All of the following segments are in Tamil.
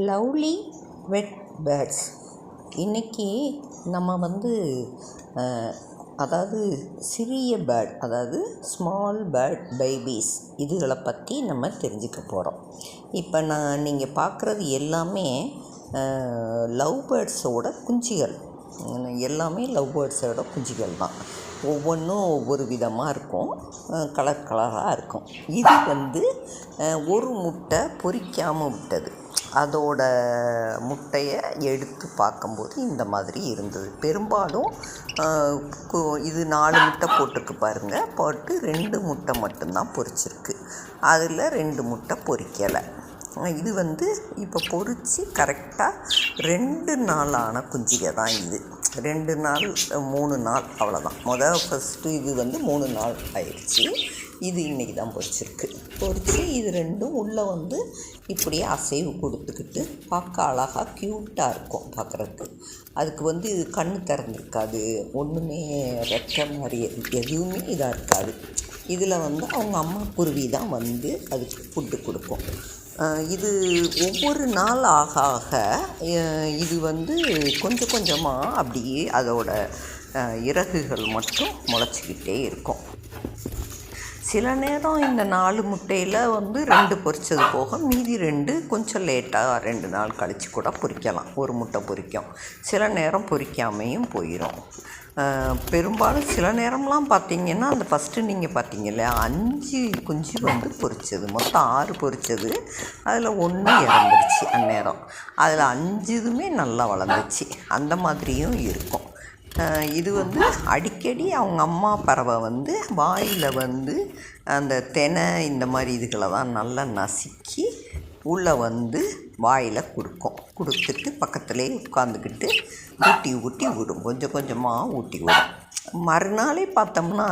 லவ்லி வெட் பேர்ட்ஸ் இன்றைக்கி நம்ம வந்து அதாவது சிறிய பேர்ட் அதாவது ஸ்மால் பேர்ட் பேபிஸ் இதுகளை பற்றி நம்ம தெரிஞ்சுக்க போகிறோம் இப்போ நான் நீங்கள் பார்க்குறது எல்லாமே லவ் பேர்ட்ஸோட குஞ்சுகள். எல்லாமே லவ் பேர்ட்ஸோட குஞ்சுகள் தான். ஒவ்வொன்றும் ஒவ்வொரு விதமாக இருக்கும். கலர் கலராக இருக்கும். இது வந்து ஒரு முட்டை பொறிக்காமல் விட்டது. அதோட முட்டையை எடுத்து பார்க்கும்போது இந்த மாதிரி இருந்தது. பெரும்பாலும் இது நாலு முட்டை போட்டிருக்கு பாருங்கள் போட்டு ரெண்டு முட்டை மட்டும்தான் பொரிச்சிருக்கு. அதில் ரெண்டு முட்டை பொரிக்கலை. இது வந்து இப்போ பொரித்து கரெக்டாக ரெண்டு நாளான குஞ்சிகை தான் இது. ரெண்டு நாள் மூணு நாள் அவ்வளோதான் மொதல் ஃபஸ்ட்டு இது வந்து மூணு நாள் ஆயிடுச்சு. இது இன்றைக்கி தான் பொறிச்சிருக்கு பொறிச்சு இது ரெண்டும் உள்ளே வந்து இப்படியே அசைவு கொடுத்துக்கிட்டு பார்க்க அழகாக க்யூட்டாக இருக்கும் பார்க்குறதுக்கு. அதுக்கு வந்து இது கண் திறந்துருக்காது. ஒன்றுமே ரெக்க மாதிரி எதுவுமே இதாக இருக்காது. இதில் வந்து அவங்க அம்மா குருவி தான் வந்து அதுக்கு ஃபுட்டு கொடுக்கும். இது ஒவ்வொரு நாள் ஆக ஆக இது வந்து கொஞ்சம் கொஞ்சமாக அப்படியே அதோட இறகுகள் மட்டும் முளைச்சிக்கிட்டே இருக்கும். சில நேரம் இந்த நாலு முட்டையில் வந்து ரெண்டு பொரிச்சது போக மீதி ரெண்டு கொஞ்சம் லேட்டாக ரெண்டு நாள் கழித்து கூட பொரிக்கலாம். ஒரு முட்டை பொரிக்கும். சில நேரம் பொரிக்காமையும் போயிடும் பெரும்பாலும் சில நேரம்லாம் பார்த்தீங்கன்னா அந்த ஃபஸ்ட்டு நீங்கள் பார்த்தீங்க இல்லையா அஞ்சு குஞ்சு வந்து பொரிச்சது. மொத்தம் ஆறு பொரிச்சது. அதில் ஒன்று இறந்துருச்சு அந்நேரம். அதில் அஞ்சு இதுவுமே நல்லா வளர்ந்துச்சு. அந்த மாதிரியும் இருக்கும். இது வந்து அடிக்கடி அவங்க அம்மா பறவை வந்து வாயில் வந்து அந்த தெனை இந்த மாதிரி இதுகளை தான் நல்லா நசுக்கி உள்ளே வந்து வாயில் கொடுக்கும். கொடுத்துட்டு பக்கத்துலேயே உட்காந்துக்கிட்டு ஊட்டி ஊட்டி விடும். கொஞ்சம் கொஞ்சமாக ஊட்டி விடும். மறுநாளே பார்த்தோம்னா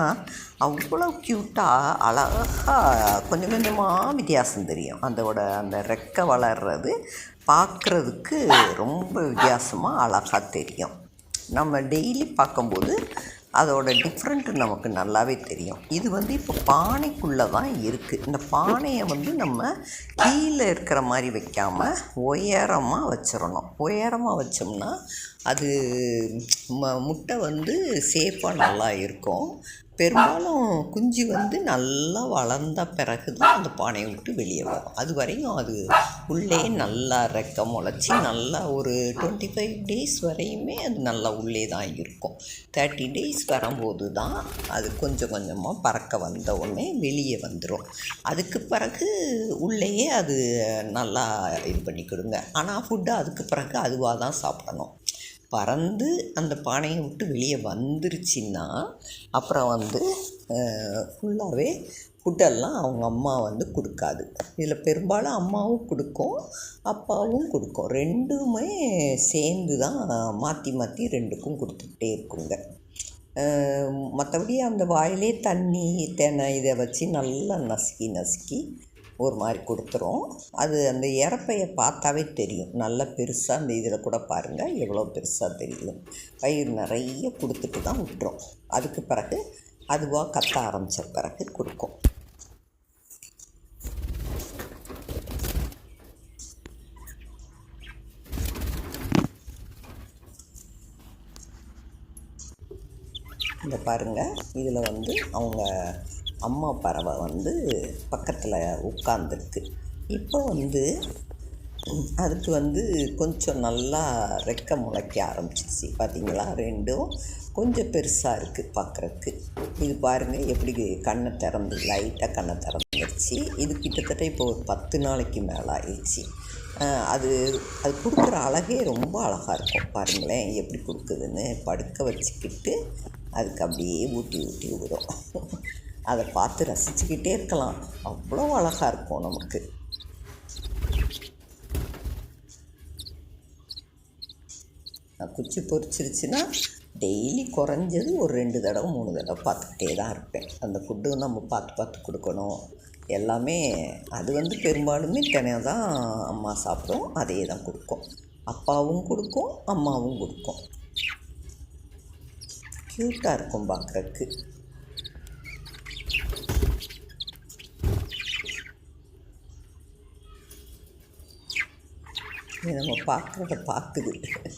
அவ்வளோ க்யூட்டாக அழகாக கொஞ்சம் கொஞ்சமாக வித்தியாசம் தெரியும். அதோட அந்த ரெக்கை வளர்கிறது பார்க்குறதுக்கு ரொம்ப வித்தியாசமாக அழகாக தெரியும். நம்ம டெய்லி பார்க்கும்போது அதோட டிஃப்ரெண்ட்டு நமக்கு நல்லாவே தெரியும். இது வந்து இப்போ பானைக்குள்ளே தான் இருக்குது இந்த பானையை வந்து நம்ம கீழே இருக்கிற மாதிரி வைக்காமல் உயரமாக வச்சிடணும். உயரமாக வச்சோம்னா அது ம முட்டை வந்து சேஃபாக நல்லா இருக்கும். பெரும்பாலும் குஞ்சு வந்து நல்லா வளர்ந்த பிறகு தான் அந்த பானையை விட்டு வெளியே வரும். அது வரையும் அது உள்ளே நல்லா ரெக்க முளைச்சி நல்லா ஒரு டுவெண்ட்டி ஃபைவ் டேஸ் வரையுமே அது நல்லா உள்ளே தான் இருக்கும். தேர்ட்டி டேஸ் வரும்போது தான் அது கொஞ்சம் கொஞ்சமாக பறக்க வந்த உடனே வெளியே வந்துடும் அதுக்கு பிறகு உள்ளேயே அது நல்லா இது பண்ணிக்கிடுங்க. ஆனால் ஃபுட்டு அதுக்கு பிறகு அதுவாக தான் சாப்பிடணும். பறந்து அந்த பானையை விட்டு வெளியே வந்துருச்சுன்னா அப்புறம் வந்து ஃபுல்லாகவே ஃபுட்டெல்லாம் அவங்க அம்மா வந்து கொடுக்காது. இதில் பெரும்பாலும் அம்மாவும் கொடுக்கும் அப்பாவும் கொடுக்கும். ரெண்டுமே சேர்ந்து தான் மாற்றி மாற்றி ரெண்டுக்கும் கொடுத்துக்கிட்டே இருக்குங்க. மற்றபடி அந்த வாயிலே தண்ணி தெனை இதை வச்சு நல்லா நசுக்கி நசுக்கி ஒரு மாதிரி கொடுத்துரும். அது அந்த இறப்பையை பார்த்தாவே தெரியும். நல்ல பெருசாக அந்த இதில் கூட பாருங்கள் எவ்வளோ பெருசாக தெரியும். பயிர் நிறைய கொடுத்துட்டு தான் விட்டுரும். அதுக்கு பிறகு அதுவாக கத்த ஆரம்பித்த பிறகு கொடுக்கும். இந்த பாருங்கள் இதில் வந்து அவங்க அம்மா பறவை வந்து பக்கத்தில் உட்காந்துருக்கு இப்போ வந்து அதுக்கு வந்து கொஞ்சம் நல்லா ரெக்க முளைக்க ஆரம்பிச்சிச்சு பார்த்தீங்களா ரெண்டும் கொஞ்சம் பெருசாக இருக்குது பார்க்குறக்கு இது பாருங்கள் எப்படி கண்ணை திறந்து லைட்டாக கண்ணை திறந்துருச்சு. இது கிட்டத்தட்ட இப்போ ஒரு பத்து நாளைக்கு மேலே ஆயிடுச்சு. அது அது கொடுக்குற அழகே ரொம்ப அழகாக இருக்கும். பாருங்களேன் எப்படி கொடுக்குதுன்னு படுக்க வச்சுக்கிட்டு அதுக்கு அப்படியே ஊட்டி ஊட்டி விடும். அதை பார்த்து ரசிச்சுக்கிட்டே இருக்கலாம். அவ்வளோ அழகாக இருக்கும் நமக்கு. குச்சி பொறிச்சிருச்சுன்னா டெய்லி குறைஞ்சது ஒரு ரெண்டு தடவை மூணு தடவை பார்த்துக்கிட்டே தான் இருப்பேன். அந்த ஃபுட்டு நம்ம பார்த்து பார்த்து கொடுக்கணும். எல்லாமே அது வந்து பெரும்பாலுமே தினம் தான் அம்மா சாப்பிடும். அதே தான் கொடுக்கும். அப்பாவும் கொடுக்கும் அம்மாவும் கொடுக்கும். க்யூட்டாக இருக்கும் பார்க்குறக்கு இது நம்ம பார்க்குறத பார்க்குது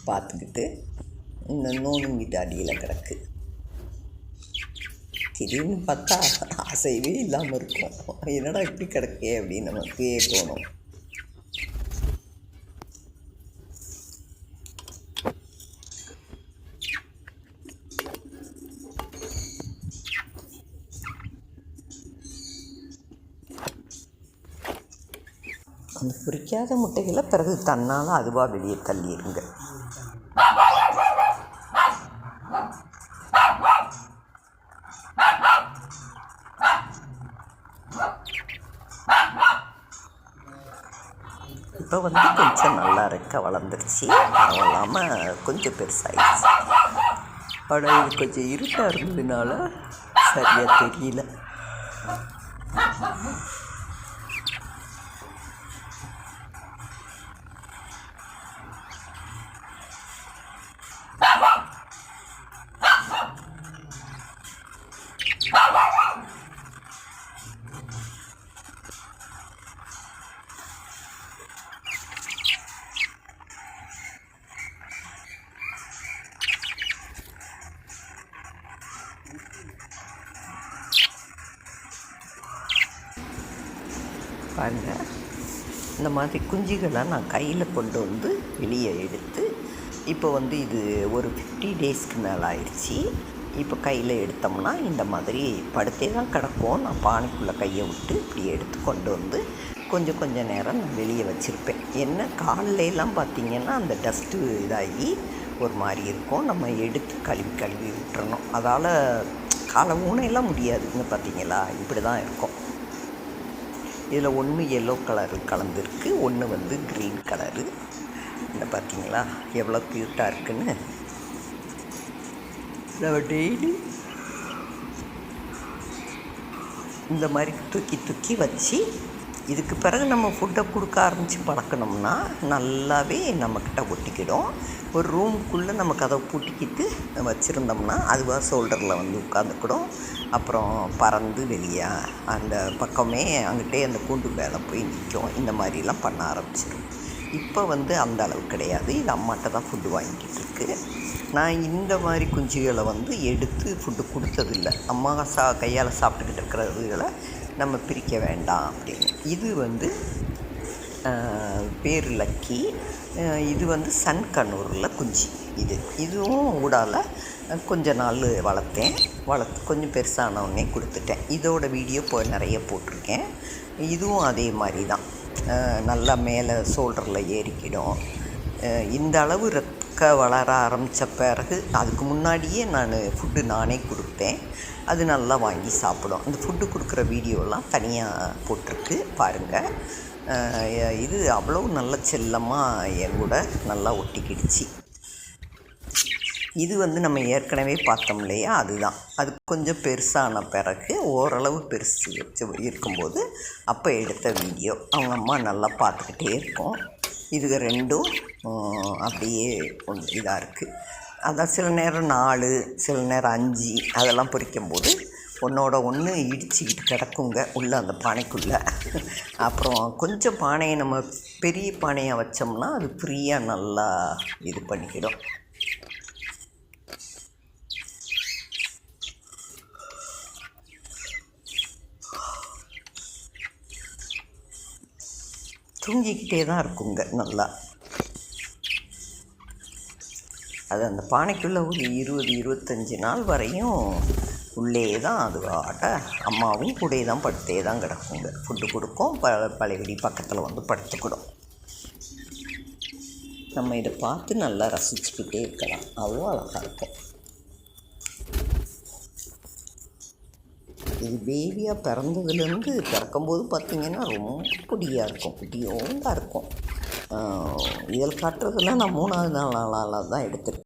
பார்த்துக்கிட்டு இந்த நோனுங்கிட்டு அடியில் கிடக்கு. திடீர்னு பார்த்தா அசைவே இல்லாமல் இருக்கும். என்னடா இப்படி கிடக்கே அப்படின்னு நமக்கு தோணும். அந்த பொரிக்காத முட்டைகளை பிறகு தன்னால் அதுவாக வெளியே தள்ளிடுங்க. இப்போ வந்து கொஞ்சம் நல்லா இருக்க வளர்ந்துருச்சு. அதுவும் இல்லாமல் கொஞ்சம் பெருசாகிடுச்சு ஆனால் இது கொஞ்சம் இருட்டாக இருந்ததுனால சரியாக தெரியல. பாருங்கள் இந்த மாதிரி குஞ்சுகளை நான் கையில் கொண்டு வந்து வெளியே எடுத்து இப்போ வந்து இது ஒரு ஃபிஃப்டி டேஸ்க்கு மேலே ஆயிடுச்சு. இப்போ கையில் எடுத்தோம்னா இந்த மாதிரி படுத்தே தான் கிடக்கும். நான் பானைக்குள்ளே கையை விட்டு இப்படி எடுத்து கொண்டு வந்து கொஞ்சம் கொஞ்சம் நேரம் நான் வெளியே வச்சுருப்பேன். என்ன? காலையிலாம் பார்த்திங்கன்னா அந்த டஸ்ட்டு இதாகி ஒரு மாதிரி இருக்கும். நம்ம எடுத்து கழுவி கழுவி விட்டுறணும். அதால் காலை ஊனையெல்லாம் முடியாதுங்க பார்த்தீங்களா இப்படி தான் இருக்கும். இதில் ஒன்று எல்லோ கலரு கலந்துருக்கு ஒன்று வந்து க்ரீன் கலரு இந்த பார்த்தீங்களா? எவ்வளோ க்யூட்டாக இருக்குன்னு. நம்ம டெய்லி இந்த மாதிரி தூக்கி தூக்கி வச்சு இதுக்கு பிறகு நம்ம ஃபுட்டை கொடுக்க ஆரம்பித்து பழக்கணும்னா நல்லாவே நம்மக்கிட்ட ஒட்டிக்கிடும். ஒரு ரூம்குள்ளே நம்ம கதவை பூட்டிக்கிட்டு வச்சுருந்தோம்னா அதுவாக ஷோல்டரில் வந்து உட்காந்துக்கிடும் அப்புறம் பறந்து வெளியே அந்த பக்கமே அங்கிட்டே அந்த கூண்டு மேலே போய் நிற்கும். இந்த மாதிரிலாம் பண்ண ஆரம்பிச்சிடும். இப்போ வந்து அந்த அளவு கிடையாது. இது அம்மாட்ட தான் ஃபுட்டு வாங்கிக்கிட்டு இருக்கு. நான் இந்த மாதிரி குஞ்சுகளை வந்து எடுத்து ஃபுட்டு கொடுத்ததில்ல. அம்மா சா கையால் சாப்பிட்டுக்கிட்டு இருக்கிறதுகளை நம்ம பிரிக்க வேண்டாம் அப்படின்னு. இது வந்து பேர் லக்கி இது வந்து சன் கண்ணூரில் குஞ்சு இது. இதுவும் ஊடால கொஞ்ச நாள் வளர்த்தேன். வளர்த்து கொஞ்சம் பெருசானவுடனே கொடுத்துட்டேன். இதோட வீடியோ இப்போ நிறைய போட்டிருக்கேன். இதுவும் அதே மாதிரி தான். நல்லா மேலே சோல்டரில் ஏறிக்கிடும். இந்த அளவு ரெக்க வளர ஆரம்பித்த பிறகு அதுக்கு முன்னாடியே நான் ஃபுட்டு நானே கொடுத்தேன் அது நல்லா வாங்கி சாப்பிடும். அந்த ஃபுட்டு கொடுக்குற வீடியோலாம் தனியாக போட்டிருக்கு. பாருங்கள் இது அவ்வளோ நல்ல செல்லமாக என் கூட நல்லா ஒட்டிக்கிடுச்சு. இது வந்து நம்ம ஏற்கனவே பார்த்தோம் இல்லையா? அதுதான். அது கொஞ்சம் பெருசான பிறகு ஓரளவு பெருசு வச்சு இருக்கும்போது அப்போ எடுத்த வீடியோ அவங்க அம்மா நல்லா பார்த்துக்கிட்டே இருக்கோம். இதுக ரெண்டும் அப்படியே கொஞ்சம் இதாக இருக்குது அதான் சில நேரம் நாலு சில நேரம் அஞ்சு அதெல்லாம் பொறிக்கும்போது ஒன்றோட ஒன்று இடிச்சுக்கிட்டு கிடக்குங்க உள்ளே அந்த பானைக்குள்ளே. அப்புறம் கொஞ்சம் பானையை நம்ம பெரிய பானையாக வச்சோம்னா அது ஃப்ரீயாக நல்லா இது பண்ணிக்கிடும். தூங்கிக்கிட்டே தான் இருக்குங்க நல்லா. அது அந்த பானைக்குள்ளே ஒரு இருபது இருபத்தஞ்சி நாள் வரையும் உள்ளே தான் அது ஆட்ட அம்மாவும் கூட தான் படுத்தே தான் கிடக்குங்க. ஃபுட்டு கொடுக்கும் ப பழையபடி பக்கத்தில் வந்து படுத்துக்கிடும். நம்ம இதை பார்த்து நல்லா ரசிச்சுக்கிட்டே இருக்கலாம். அவ்வளோ அழகாக இருக்கும். பேபியாக பிறந்ததுலேருந்து பிறக்கும்போது பார்த்திங்கன்னா ரொம்ப குட்டியாக இருக்கும் குட்டியோண்டாக இருக்கும். இதில் காட்டுறதுலாம் நான் மூணாவது நாள் நாளாக தான் எடுத்திருக்கேன்.